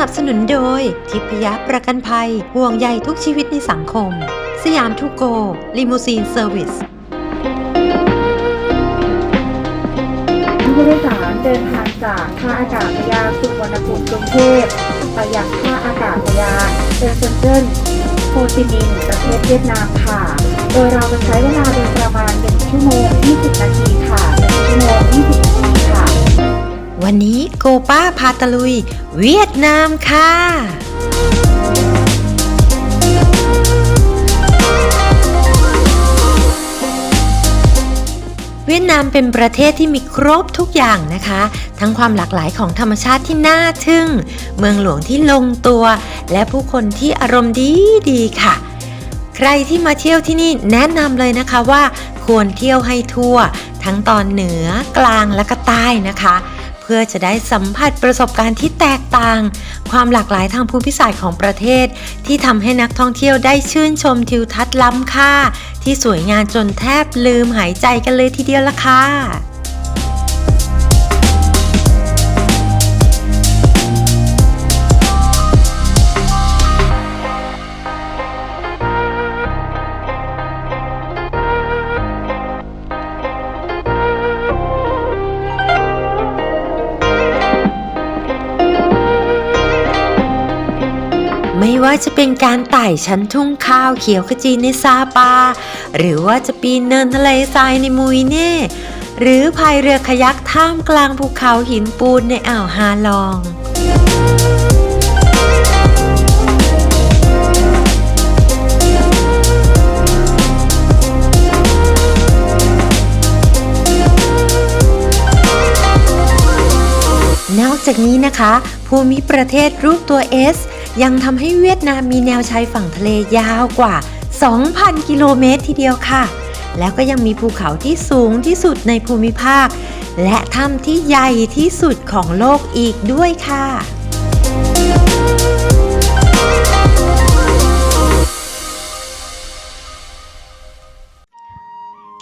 นับสนุนโดย ทิพยประกันภัย ห่วงใยทุกชีวิตในสังคม สยามทูโกลิมูซีนเซอร์วิสผู้โดยสารเดินทางจากท่าอากาศยานสุวรรณภูมิกรุงเทพไปยังท่าอากาศยานเซนเซนเจิ้นโฮจิมินห์ประเทศเวียดนามค่ะ โดยเราจะใช้เวลาโดยประมาณ 1 ชั่วโมง 20 นาทีค่ะ1ชั่วโมง 20 นาทีค่ะ วันนี้โกป้าพาตะลุย เวียดนามค่ะเวียดนามเป็นประเทศที่มีครบทุกอย่างนะคะ ทั้งความหลากหลายของธรรมชาติที่น่าทึ่ง เมืองหลวงที่ลงตัว และผู้คนที่อารมณ์ดีดีๆค่ะ ใครที่มาเที่ยวที่นี่แนะนำเลยนะคะว่า ควรเที่ยวให้ทั่ว ทั้งตอนเหนือกลางและก็ใต้นะคะ เพื่อจะได้สัมผัสประสบการณ์ที่แตก ต่างความหลากหลายทางภูมิศาสตร์ของประเทศ ที่ทำให้นักท่องเที่ยวได้ชื่นชมทิวทัศน์ล้ำค่า ที่สวยงามจนแทบลืมหายใจกันเลยทีเดียวละค่ะ จะเป็นการไต่ชั้นทุ่งข้าวเขียวขจีในซาปา หรือว่าจะปีนเนินทะเลทรายในมุยเน่หรือพายเรือคายักท่ามกลางภูเขาหินปูนในอ่าวฮาลองนอกจากนี้นะคะ ภูมิประเทศรูปตัว S ยังทำให้เวียดนามมีแนวชายฝั่งทะเลยาวกว่า 2,000 กิโลเมตรทีเดียวค่ะ แล้วก็ยังมีภูเขาที่สูงที่สุดในภูมิภาค และถ้ำที่ใหญ่ที่สุดของโลกอีกด้วยค่ะ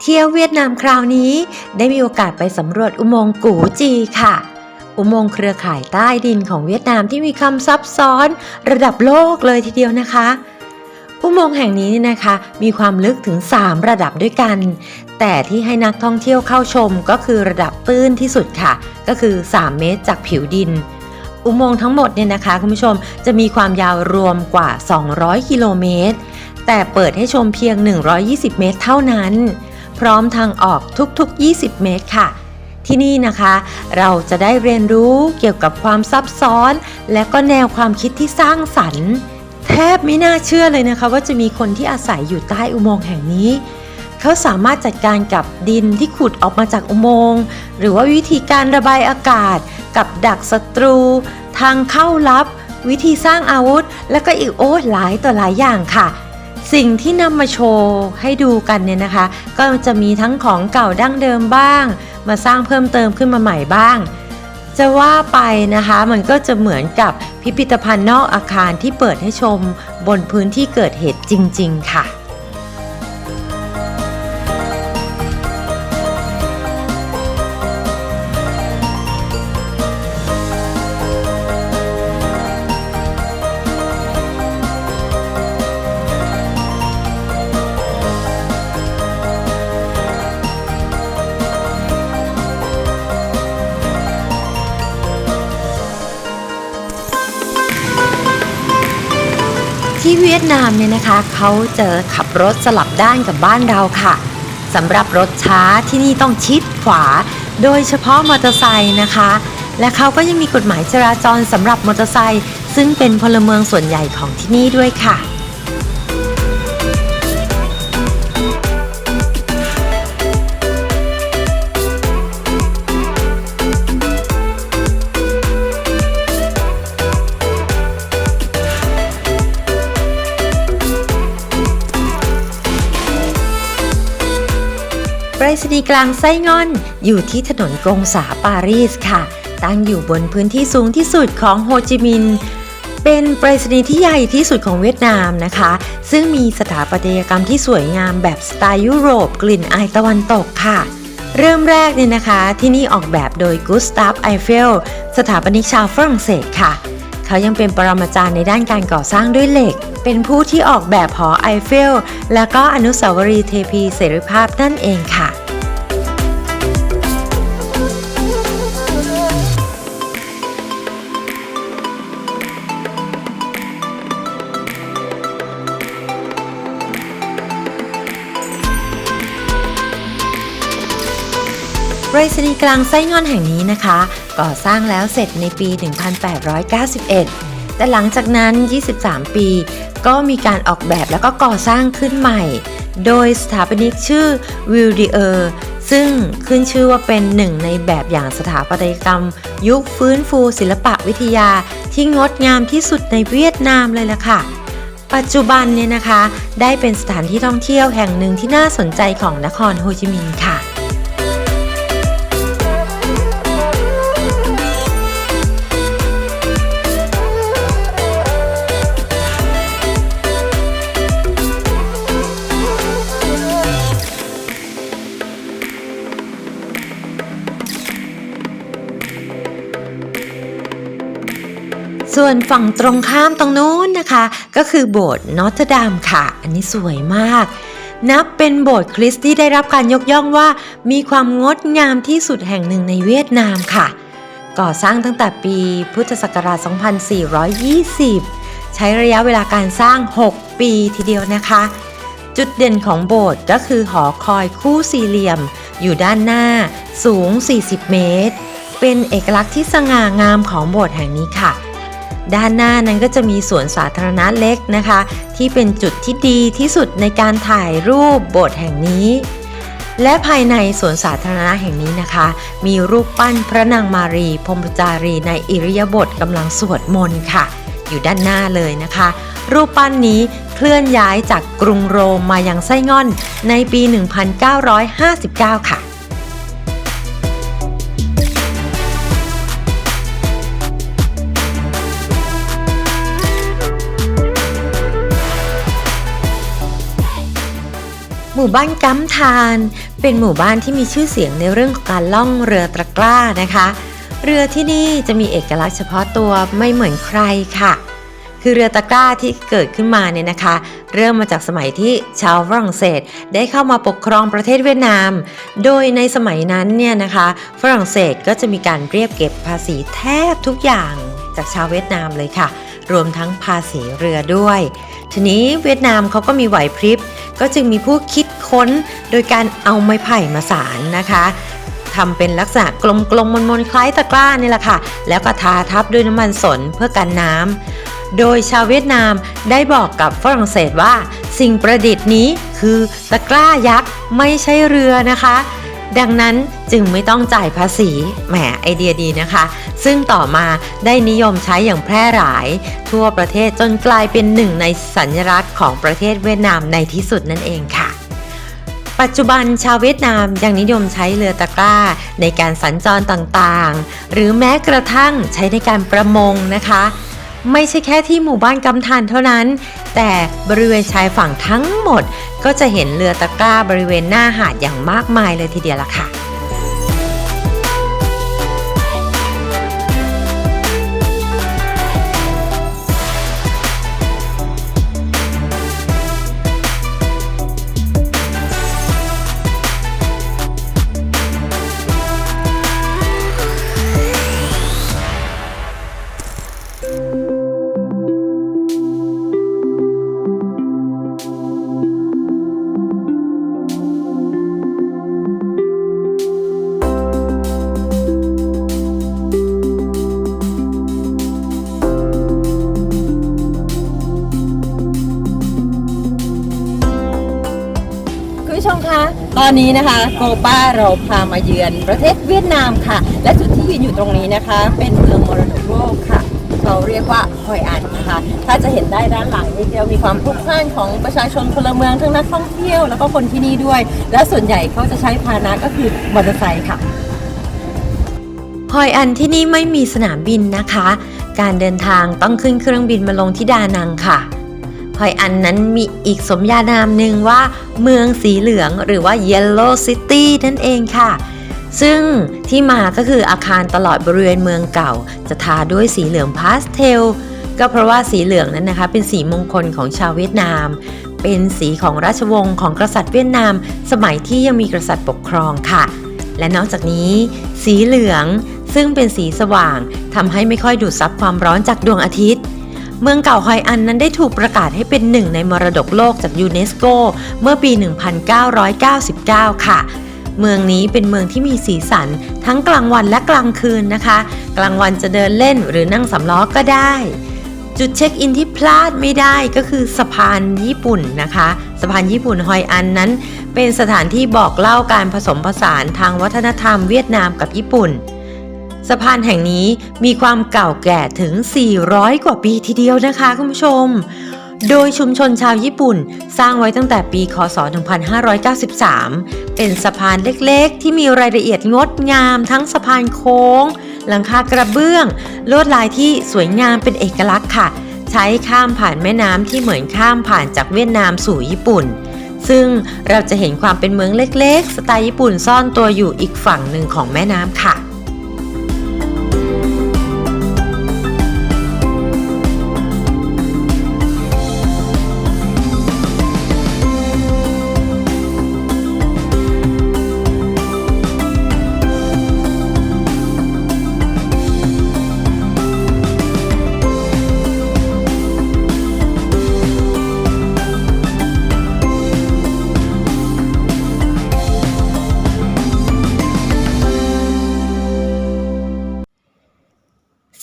เที่ยวเวียดนามคราวนี้ได้มีโอกาสไปสำรวจอุโมงค์กูจีค่ะ อุโมงค์เครือข่ายใต้ดินของเวียดนามที่มีคำซับซ้อนระดับโลกเลยทีเดียวนะคะอุโมงค์แห่งนี้เนี่ยนะคะมีความลึกถึง 3 ระดับด้วยกัน แต่ที่ให้นักท่องเที่ยวเข้าชมก็คือระดับตื้นที่สุดค่ะ ก็คือ 3 เมตรจากผิวดิน อุโมงค์ทั้งหมดเนี่ยนะคะคุณผู้ชมจะมีความยาวรวมกว่า 200 กิโลเมตร แต่เปิดให้ชมเพียง 120 เมตรเท่านั้น พร้อมทางออกทุกๆ 20 เมตรค่ะ ที่นี่นะคะ เราจะได้เรียนรู้เกี่ยวกับความซับซ้อน และก็แนวความคิดที่สร้างสรรค์ แทบไม่น่าเชื่อเลยนะคะ ว่าจะมีคนที่อาศัยอยู่ใต้อุโมงค์แห่งนี้ เขาสามารถจัดการกับดินที่ขุดออกมาจากอุโมงค์หรือว่าวิธีการระบายอากาศ กับดักศัตรู ทางเข้าลับ วิธีสร้างอาวุธ และก็อีกโอ้หลายต่อหลายอย่างค่ะสิ่งที่นำมาโชว์ให้ดูกันเนี่ยนะคะ ก็จะมีทั้งของเก่าดั้งเดิมบ้าง มาสร้างเพิ่มเติมขึ้นมาใหม่บ้าง จะว่าไปนะคะมันก็จะเหมือนกับพิพิธภัณฑ์นอกอาคารที่เปิดให้ชมบนพื้นที่เกิดเหตุจริง ๆ ค่ะ ที่เวียดนามเนี่ยนะคะเขาจะขับรถสลับด้านกับบ้านเราค่ะสำหรับรถช้าที่นี่ต้องชิดขวา โดยเฉพาะมอเตอร์ไซค์นะคะ และเขาก็ยังมีกฎหมายจราจรสำหรับมอเตอร์ไซค์ซึ่งเป็นพลเมืองส่วนใหญ่ของที่นี่ด้วยค่ะ ษณีย์กลางไส้งอน อยู่ที่ถนนกรงสาปารีสค่ะ ตั้งอยู่บนพื้นที่สูงที่สุดของโฮจิมินห์เป็นไปรษณีย์ที่ใหญ่ที่สุดของเวียดนามนะคะ ซึ่งมีสถาปัตยกรรมที่สวยงามแบบสไตล์ยุโรปกลิ่นอายตะวันตกค่ะ เริ่มแรกเนี่ยนะคะ ที่นี่ออกแบบโดยกุสตาฟไอเฟลสถาปนิกชาวฝรั่งเศสค่ะ เขายังเป็นปรมาจารย์ในด้านการก่อสร้างด้วยเหล็ก เป็นผู้ที่ออกแบบหอไอเฟล และก็อนุสาวรีย์เทพีเสรีภาพนั่นเองค่ะไปรษณีย์กลางไส้งอนแห่งนี้นะคะ ก่อสร้างแล้วเสร็จในปี 1891 แต่หลังจากนั้น 23 ปี ก็มีการออกแบบแล้วก็ก่อสร้างขึ้นใหม่ โดยสถาปนิกชื่อวิลดิเออร์ซึ่งขึ้นชื่อว่าเป็นหนึ่งในแบบอย่างสถาปัตยกรรม ยุคฟื้นฟูศิลปะวิทยาที่งดงามที่สุดในเวียดนามเลยล่ะค่ะ ปัจจุบันเนี่ยนะคะ ได้เป็นสถานที่ท่องเที่ยวแห่งหนึ่งที่น่าสนใจของนครโฮจิมินห์ค่ะ ส่วนฝั่งตรงข้ามตรงนู้นนะคะ ก็คือโบสถ์นอตเทดามค่ะ อันนี้สวยมาก นับเป็นโบสถ์คริสต์ที่ได้รับการยกย่องว่า มีความงดงามที่สุดแห่งหนึ่งในเวียดนามค่ะ ก่อสร้างตั้งแต่ปีพุทธศักราช 2420 ใช้ระยะเวลาการสร้าง 6 ปีทีเดียวนะคะ จุดเด่นของโบสถ์ก็คือหอคอยคู่สี่เหลี่ยม อยู่ด้านหน้าสูง 40 เมตร เป็นเอกลักษณ์ที่สง่างามของโบสถ์แห่งนี้ค่ะ ด้านหน้านั้นก็จะมีสวนสาธารณะเล็กนะคะ ที่เป็นจุดที่ดีที่สุดในการถ่ายรูปโบสถ์แห่งนี้ และภายในสวนสาธารณะแห่งนี้นะคะ มีรูปปั้นพระนางมารีพรมจารีในอิริยาบถกำลังสวดมนต์ค่ะ อยู่ด้านหน้าเลยนะคะ รูปปั้นนี้เคลื่อนย้ายจากกรุงโรมมายังไส้ง่อนในปี 1959 ค่ะ หมู่บ้านกัมทาน เป็นหมู่บ้านที่มีชื่อเสียงในเรื่องของการล่องเรือตะกร้านะคะ เรือที่นี่จะมีเอกลักษณ์เฉพาะตัวไม่เหมือนใครค่ะ คือเรือตะกร้าที่เกิดขึ้นมาเนี่ยนะคะ เริ่มมาจากสมัยที่ชาวฝรั่งเศสได้เข้ามาปกครองประเทศเวียดนาม โดยในสมัยนั้นเนี่ยนะคะ ฝรั่งเศสก็จะมีการเรียบเก็บภาษีแทบทุกอย่างจากชาวเวียดนามเลยค่ะ รวมทั้งภาษีเรือด้วย ทีนี้เวียดนามเขาก็มีไหวพริบ ก็จึงมีผู้คิดค้นโดยการเอาไม้ไผ่มาสารนะคะทำเป็นลักษณะกลมๆมนๆคล้ายตะกร้านี่แหละค่ะ แล้วก็ทาทับด้วยน้ำมันสนเพื่อกันน้ำ โดยชาวเวียดนามได้บอกกับฝรั่งเศสว่า สิ่งประดิษฐ์นี้คือตะกร้ายักษ์ไม่ใช่เรือนะคะ ดังนั้นจึงไม่ต้องจ่ายภาษี แหมไอเดียดีนะคะ ซึ่งต่อมาได้นิยมใช้อย่างแพร่หลาย ทั่วประเทศจนกลายเป็นหนึ่งในสัญลักษณ์ของประเทศเวียดนามในที่สุดนั่นเองค่ะปัจจุบันชาวเวียดนามยังนิยมใช้เรือตะกร้า ในการสัญจรต่างๆ หรือแม้กระทั่งใช้ในการประมงนะคะ ไม่ใช่แค่ที่หมู่บ้านกำทานเท่านั้น แต่บริเวณชายฝั่งทั้งหมด ก็จะเห็นเรือตะกร้าบริเวณหน้าหาดอย่างมากมายเลยทีเดียวล่ะค่ะ มคะ ตอนนี้นะคะโกป้าเราพามาเยือนประเทศเวียดนามค่ะ และจุดที่ยืนอยู่ตรงนี้นะคะ เป็นเมืองมรดกโลกค่ะ เราเรียกว่าฮอยอันนะคะ ถ้าจะเห็นได้ด้านหลังนี่เรามีความพลุกพล่านของประชาชนพลเมืองทั้งนักท่องเที่ยวแล้วก็คนที่นี่ด้วย และส่วนใหญ่เขาจะใช้พาหนะก็คือมอเตอร์ไซค์ค่ะฮอยอันที่นี่ไม่มีสนามบินนะคะ การเดินทางต้องขึ้นเครื่องบินมาลงที่ดานังค่ะ ฮอยอันนั้นมีอีกสมญานามหนึ่งว่า เมืองสีเหลืองหรือว่า Yellow City นั่นเองค่ะ ซึ่งที่มาก็คืออาคารตลอดบริเวณเมืองเก่า จะทาด้วยสีเหลืองพาสเทล ก็เพราะว่าสีเหลืองนั้นนะคะ เป็นสีมงคลของชาวเวียดนาม เป็นสีของราชวงศ์ของกษัตริย์เวียดนาม สมัยที่ยังมีกษัตริย์ปกครองค่ะ และนอกจากนี้ สีเหลืองซึ่งเป็นสีสว่างทำให้ไม่ค่อยดูดซับความร้อนจากดวงอาทิตย์ เมืองเก่าฮอยอันนั้นได้ถูกประกาศให้เป็นหนึ่งในมรดกโลกจากยูเนสโกเมื่อปี 1999 ค่ะเมืองนี้เป็นเมืองที่มีสีสันทั้งกลางวันและกลางคืนนะคะ กลางวันจะเดินเล่นหรือนั่งสำล้อก็ได้ จุดเช็คอินที่พลาดไม่ได้ก็คือสะพานญี่ปุ่นนะคะ สะพานญี่ปุ่นฮอยอันนั้น เป็นสถานที่บอกเล่าการผสมผสานทางวัฒนธรรมเวียดนามกับญี่ปุ่น สะพานแห่งนี้มีความเก่าแก่ถึง 400 กว่าปีทีเดียวนะคะคุณผู้ชม โดยชุมชนชาวญี่ปุ่น สร้างไว้ตั้งแต่ปี คศ1593 เป็นสะพานเล็กๆ ที่มีรายละเอียดงดงามทั้งสะพานโค้ง หลังคากระเบื้อง ลวดลายที่สวยงามเป็นเอกลักษณ์ค่ะ ใช้ข้ามผ่านแม่น้ำที่เหมือนข้ามผ่านจากเวียดนามสู่ญี่ปุ่นซึ่งเราจะเห็นความเป็นเมืองเล็ก ๆ สไตล์ญี่ปุ่นซ่อนตัวอยู่อีกฝั่งหนึ่งของแม่น้ำค่ะ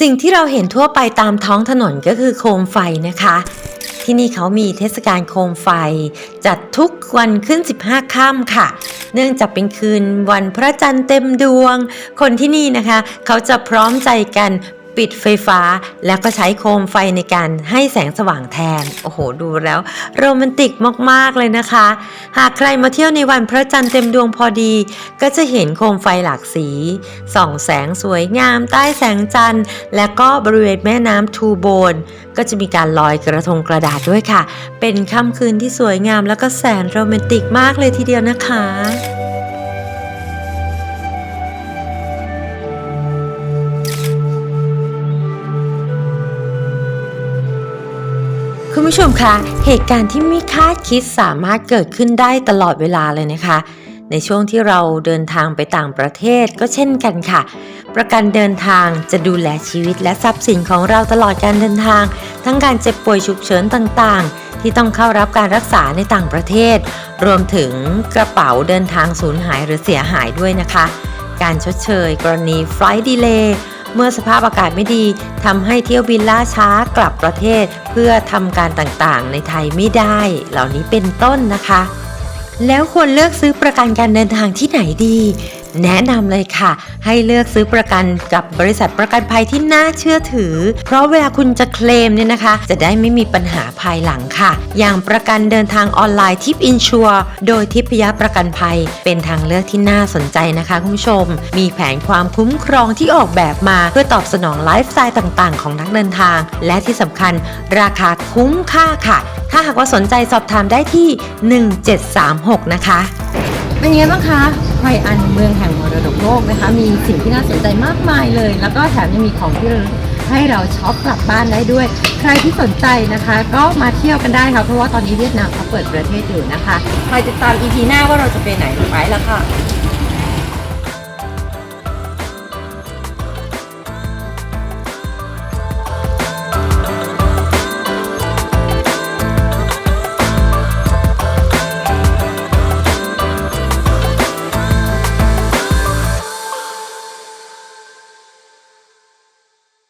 สิ่งที่เราเห็นทั่วไปตามท้องถนนก็คือโคมไฟนะคะ ที่นี่เขามีเทศกาลโคมไฟ จัดทุกวันขึ้น 15 ค่ำค่ะ เนื่องจากเป็นคืนวันพระจันทร์เต็มดวง คนที่นี่นะคะ เขาจะพร้อมใจกัน ปิดไฟฟ้าแล้วก็ใช้โคมไฟในการให้แสงสว่างแทน โอ้โห ดูแล้ว โรแมนติกมาก ๆ เลยนะคะ หากใครมาเที่ยวในวันพระจันทร์เต็มดวงพอดี ก็จะเห็นโคมไฟหลากสี ส่องแสงสวยงามใต้แสงจันทร์ และก็บริเวณแม่น้ำทูโบน ก็จะมีการลอยกระทงกระดาษด้วยค่ะ เป็นค่ำคืนที่สวยงามแล้วก็แสนโรแมนติกมากเลยทีเดียวนะคะ คุณผู้ชมคะเหตุการณ์ที่ไม่คาดคิดสามารถเกิดขึ้นได้ตลอดเวลาเลยนะคะ ในช่วงที่เราเดินทางไปต่างประเทศก็เช่นกันค่ะ ประกันเดินทางจะดูแลชีวิตและทรัพย์สินของเราตลอดการเดินทาง ทั้งการเจ็บป่วยฉุกเฉินต่างๆ ที่ต้องเข้ารับการรักษาในต่างประเทศ รวมถึงกระเป๋าเดินทางสูญหายหรือเสียหายด้วยนะคะ การชดเชย กรณี flight delay เเมื่อสภาพอากาศไม่ดีทำให้เที่ยวบินล่าช้ากลับประเทศ เพื่อทำการต่างๆ ในไทยไม่ได้ เหล่านี้เป็นต้นนะคะ แล้วควรเลือกซื้อประกันการเดินทางที่ไหนดี แนะนำเลยค่ะ ให้เลือกซื้อประกันกับบริษัทประกันภัยที่น่าเชื่อถือ เพราะเวลาคุณจะเคลมเนี่ยนะคะ จะได้ไม่มีปัญหาภายหลังค่ะ อย่างประกันเดินทางออนไลน์ทิปอินชัวโดยทิพยประกันภัย เป็นทางเลือกที่น่าสนใจนะคะคุณผู้ชม มีแผนความคุ้มครองที่ออกแบบมา เพื่อตอบสนองไลฟ์สไตล์ต่างๆ ของนักเดินทาง และที่สำคัญราคาคุ้มค่าค่ะ ถ้าหากว่าสนใจสอบถามได้ที่ 1736 นะคะ เป็นไงบ้างคะฮอยอันเมืองแห่งมรดกโลกนะคะ มีสิ่งที่น่าสนใจมากมายเลย แล้วก็แถมยังมีของที่ระลึกให้เราช็อปกลับบ้านได้ด้วย ใครที่สนใจนะคะ ก็มาเที่ยวกันได้ค่ะ เพราะว่าตอนนี้เวียดนามเขาเปิดประเทศอยู่นะคะ คอยติดตาม EP หน้าว่าเราจะไปไหนไปแล้วค่ะ